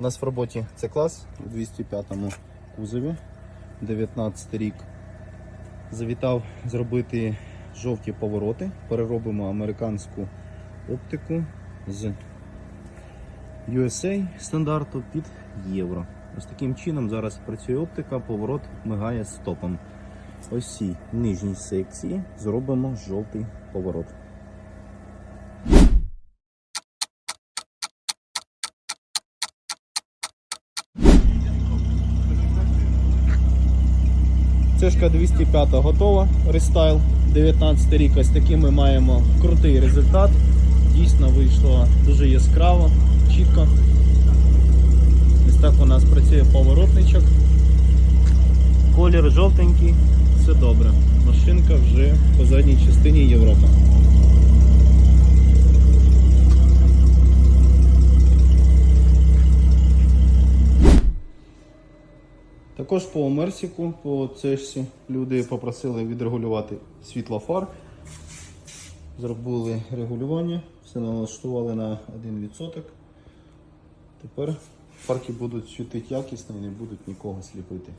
У нас в роботі це клас у 205 кузові, 19 рік. Завітав зробити жовті повороти. Переробимо американську оптику з USA стандарту під євро. Ось таким чином зараз працює оптика, поворот мигає стопом. Ось цій нижній секції зробимо жовтий поворот. Цешка 205 готова, рестайл. 19 рік ось такий ми маємо крутий результат. Дійсно вийшло дуже яскраво, чітко. Ось так у нас працює поворотничок. Колір жовтенький, все добре. Машинка вже по задній частині Європи. Також по Мерсіку, по цешці люди попросили відрегулювати світло фар. Зробили регулювання, все налаштували на 1%. Тепер фарки будуть світити якісно і не будуть нікого сліпити.